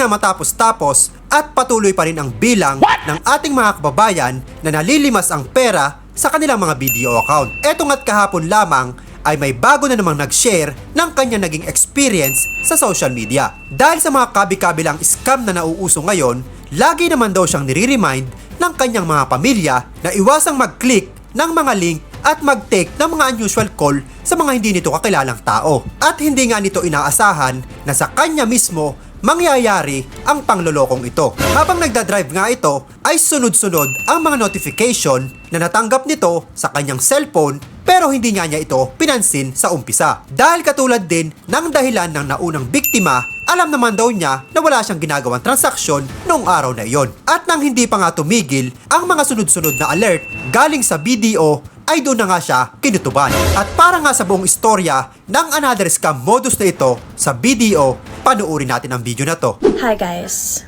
nga matapos-tapos at patuloy pa rin ang bilang ng ating mga kababayan na nalilimas ang pera sa kanilang mga video account. Eto nga't kahapon lamang ay may bago na namang nag-share ng kanyang naging experience sa social media. Dahil sa mga kabi-kabilang scam na nauuso ngayon, lagi naman daw siyang nire-remind ng kanyang mga pamilya na iwasang mag-click ng mga link at mag-take ng mga unusual call sa mga hindi nito kakilalang tao. At hindi nga nito inaasahan na sa kanya mismo mangyayari ang panglolokong ito. Habang nagdadrive nga ito, ay sunod-sunod ang mga notification na natanggap nito sa kanyang cellphone pero hindi nga niya ito pinansin sa umpisa. Dahil katulad din ng dahilan ng naunang biktima, alam naman daw niya na wala siyang ginagawang transaksyon noong araw na iyon. At nang hindi pa nga tumigil, ang mga sunod-sunod na alert galing sa BDO ay doon na nga siya kinutuban. At para nga sa buong istorya ng another scam modus na ito sa BDO, panuorin natin ang video na to. Hi guys.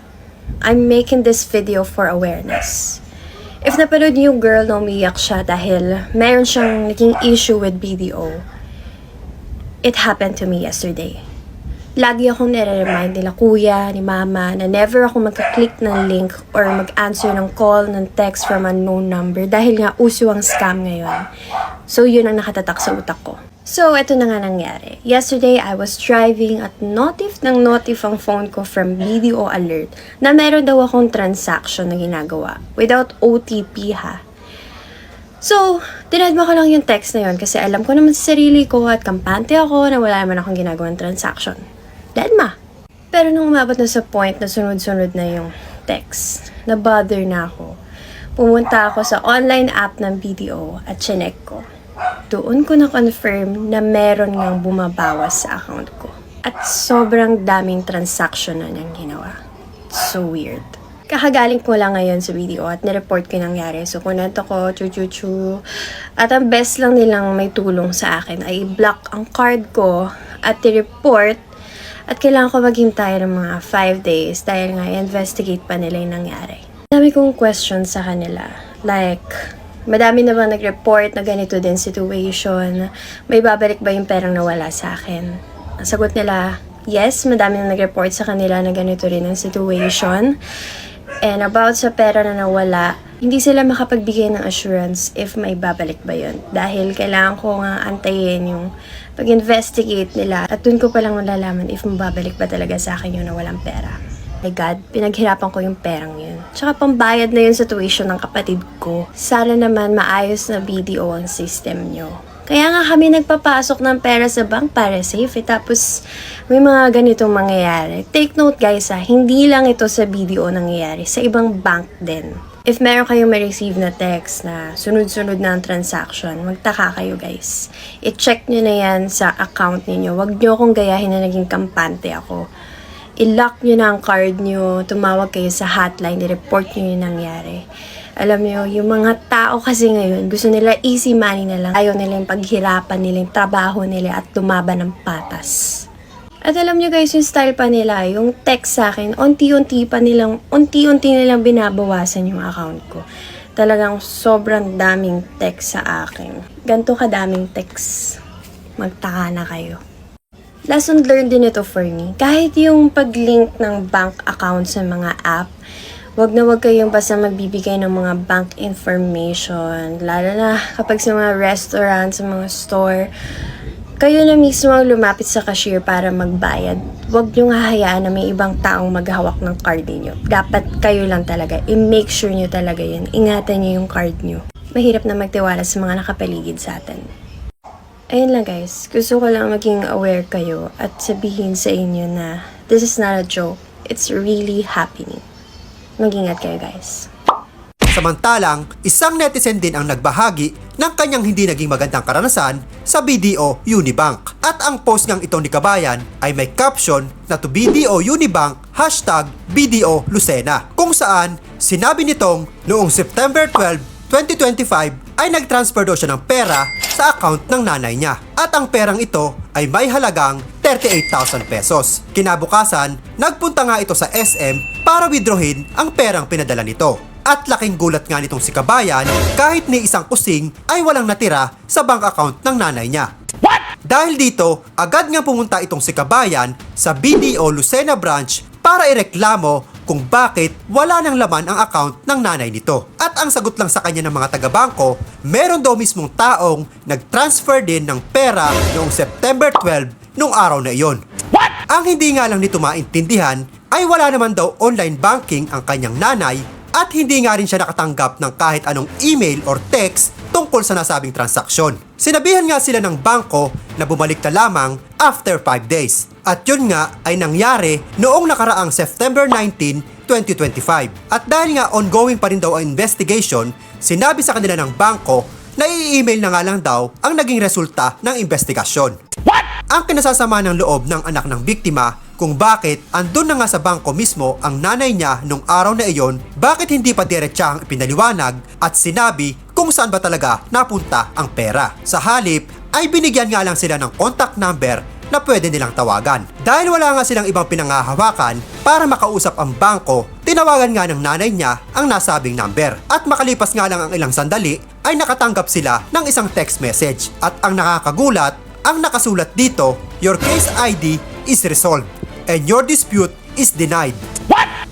I'm making this video for awareness. If napanood niyo yung girl na umiyak siya dahil meron siyang naging issue with BDO, it happened to me yesterday. Lagi akong nare-remind nila kuya, ni mama, na never ako magka-click ng link or mag-answer ng call, ng text from unknown number dahil nga uso ang scam ngayon. So, yun ang nakatatak sa utak ko. So, ito na nga nangyari. Yesterday, I was driving at notif ng notif ang phone ko from BDO alert na meron daw akong transaction na ginagawa without OTP ha. So, dinadma ko lang yung text na yun kasi alam ko naman sa sarili ko at kampante ako na wala naman akong ginagawang transaction. Dedma. Pero nung umabot na sa point na sunod-sunod na yung text, na-bother na ako. Pumunta ako sa online app ng BDO at chinek ko. Doon ko na-confirm na meron ngang bumabawas sa account ko. At sobrang daming transaction na niyang ginawa. So weird. Kakagaling ko lang ngayon sa video at nireport ko yung nangyari. So, kunento ko, chu-chu-chu. At ang best lang nilang may tulong sa akin ay i-block ang card ko at i-report. At kailangan ko maghintay ng mga 5 days dahil nga investigate pa nila yung nangyari. Dami kong questions sa kanila. Like, madami na bang nag-report na ganito din situation? May babalik ba yung perang nawala sa akin? Ang sagot nila, yes, madami na nag-report sa kanila na ganito rin ang situation. And about sa pera na nawala, hindi sila makapagbigay ng assurance if may babalik ba yun. Dahil kailangan ko nga antayin yung pag-investigate nila at dun ko palang malalaman if mababalik ba talaga sa akin yung nawalang pera. My God, pinaghirapan ko yung perang yun. Tsaka pambayad na yun sa tuition ng kapatid ko. Sana naman maayos na BDO ang system nyo. Kaya nga kami nagpapasok ng pera sa bank para safe eh. Tapos may mga ganitong mangyayari. Take note guys ha, hindi lang ito sa BDO nangyayari. Sa ibang bank din. If meron kayong ma-receive na text na sunod-sunod na ang transaction, magtaka kayo guys. I-check nyo na yan sa account ninyo. Huwag nyo akong gayahin na naging kampante ako. I-lock nyo na ang card nyo, tumawag kayo sa hotline, i-report nyo yung nangyari. Alam nyo, yung mga tao kasi ngayon, gusto nila easy money na lang. Ayaw nila yung paghirapan nila, yung trabaho nila at lumaban ng patas. At alam nyo guys, yung style pa nila, yung text sa akin, unti-unti pa nilang, unti-unti nilang binabawasan yung account ko. Talagang sobrang daming text sa akin. Ganto kadaming text. Magtaka na kayo. Lesson learned din ito for me. Kahit yung pag-link ng bank account sa mga app, wag na wag kayong basta magbibigay ng mga bank information. Lalo na kapag sa mga restaurant, sa mga store, kayo na mismo ang lumapit sa cashier para magbayad. Huwag nyo hahayaan na may ibang taong maghawak ng card niyo. Dapat kayo lang talaga. I-make sure nyo talaga yun. Ingatan nyo yung card nyo. Mahirap na magtiwala sa mga nakapaligid sa atin. Ayun lang guys, gusto ko lang maging aware kayo at sabihin sa inyo na this is not a joke. It's really happening. Mag-ingat kayo guys. Samantalang, isang netizen din ang nagbahagi ng kanyang hindi naging magandang karanasan sa BDO Unibank. At ang post ngang ito ni Kabayan ay may caption na to BDO Unibank hashtag BDO Lucena kung saan sinabi nitong noong September 12, 2025 ay nag-transfer daw siya ng pera sa account ng nanay niya. At ang perang ito ay may halagang 38,000 pesos. Kinabukasan, nagpunta nga ito sa SM para withdrawin ang perang pinadala nito. At laking gulat nga nitong si Kabayan kahit ni isang kusing ay walang natira sa bank account ng nanay niya. Dahil dito, agad nga pumunta itong si Kabayan sa BDO Lucena branch para ireklamo kung bakit wala nang laman ang account ng nanay nito. At ang sagot lang sa kanya ng mga taga-bangko, meron daw mismong taong nag-transfer din ng pera noong September 12 nung araw na iyon. Ang hindi nga lang nito maintindihan ay wala naman daw online banking ang kanyang nanay at hindi nga rin siya nakatanggap ng kahit anong email or text tungkol sa nasabing transaksyon. Sinabihan nga sila ng bangko na bumalik na lamang after 5 days. At yun nga ay nangyari noong nakaraang September 19, 2025. At dahil nga ongoing pa rin daw ang investigation, sinabi sa kanila ng bangko na i-email na nga lang daw ang naging resulta ng investigasyon. Ang kinasasama ng loob ng anak ng biktima kung bakit andun na nga sa bangko mismo ang nanay niya nung araw na iyon, bakit hindi pa diretsahang pinaliwanag at sinabi kung saan ba talaga napunta ang pera. Sa halip ay binigyan nga lang sila ng contact number na pwede nilang tawagan. Dahil wala nga silang ibang pinangahawakan para makausap ang bangko, tinawagan nga ng nanay niya ang nasabing number. At makalipas nga lang ang ilang sandali, ay nakatanggap sila ng isang text message. At ang nakakagulat, ang nakasulat dito, your case ID is resolved and your dispute is denied.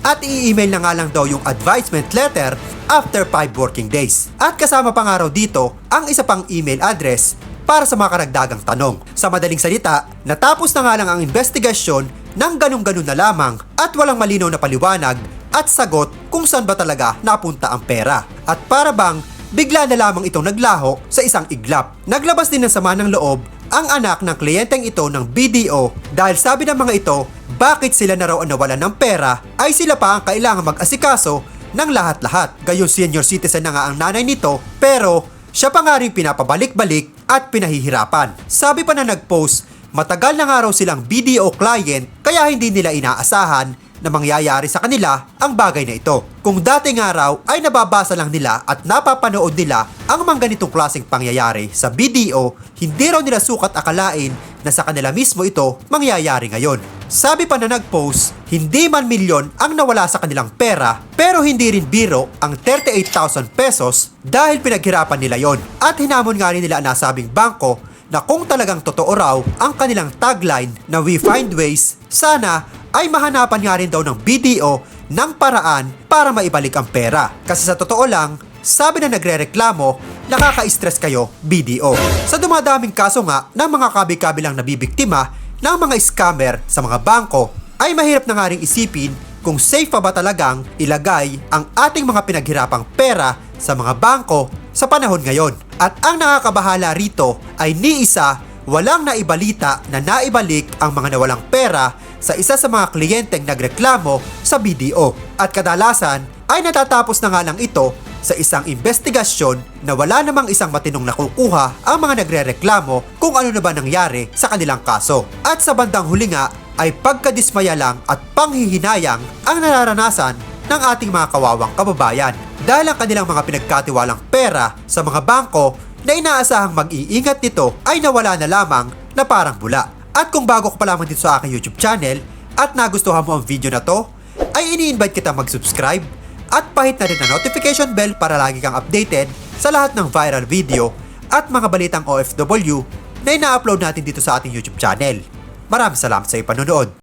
At i-email na nga lang daw yung advisement letter after 5 working days. At kasama pa nga raw dito ang isa pang email address para sa mga karagdagang tanong. Sa madaling salita, natapos na nga lang ang investigasyon ng ganun-ganun na lamang at walang malinaw na paliwanag at sagot kung saan ba talaga napunta ang pera. At para bang bigla na lamang itong naglaho sa isang iglap. Naglabas din ng sama ng loob ang anak ng kliyenteng ito ng BDO dahil sabi ng mga ito bakit sila na raw ang nawalan ng pera ay sila pa ang kailangan mag-asikaso ng lahat-lahat. Gayon senior citizen na nga ang nanay nito pero siya pa nga rin pinapabalik-balik at pinahihirapan. Sabi pa na nag-post, matagal na nga raw silang BDO client kaya hindi nila inaasahan na mangyayari sa kanila ang bagay na ito. Kung dating araw ay nababasa lang nila at napapanood nila ang mga ganitong klaseng pangyayari sa BDO, hindi raw nila sukat akalain na sa kanila mismo ito mangyayari ngayon. Sabi pa na nag-post, hindi man milyon ang nawala sa kanilang pera pero hindi rin biro ang 38,000 pesos dahil pinaghirapan nila yon. At hinamon nga rin nila ang nasabing bangko na kung talagang totoo raw ang kanilang tagline na we find ways, sana ay mahanapan nga rin daw ng BDO ng paraan para maibalik ang pera. Kasi sa totoo lang, sabi na nagre-reklamo, nakaka-stress kayo BDO. Sa dumadaming kaso nga ng mga kabi-kabilang nabibiktima ng mga scammer sa mga bangko, ay mahirap na nga rin isipin kung safe pa ba talagang ilagay ang ating mga pinaghirapang pera sa mga bangko sa panahon ngayon. At ang nakakabahala rito ay ni isa walang naibalita na naibalik ang mga nawalang pera sa isa sa mga kliyenteng nagreklamo sa BDO. At kadalasan ay natatapos na nga lang ito sa isang investigasyon na wala namang isang matinong nakukuha ang mga nagre-reklamo kung ano na ba nangyari sa kanilang kaso. At sa bandang huli nga ay pagkadismaya lang at panghihinayang ang nararanasan ng ating mga kawawang kababayan dahil ang kanilang mga pinagkatiwalang pera sa mga bangko na inaasahang mag-iingat nito ay nawala na lamang na parang bula. At kung bago ka pa lamang dito sa aking YouTube channel at nagustuhan mo ang video na to, ay ini-invite kita mag-subscribe at pahit na rin ang notification bell para lagi kang updated sa lahat ng viral video at mga balitang OFW na ina-upload natin dito sa ating YouTube channel. Maraming salamat sa ipanonood.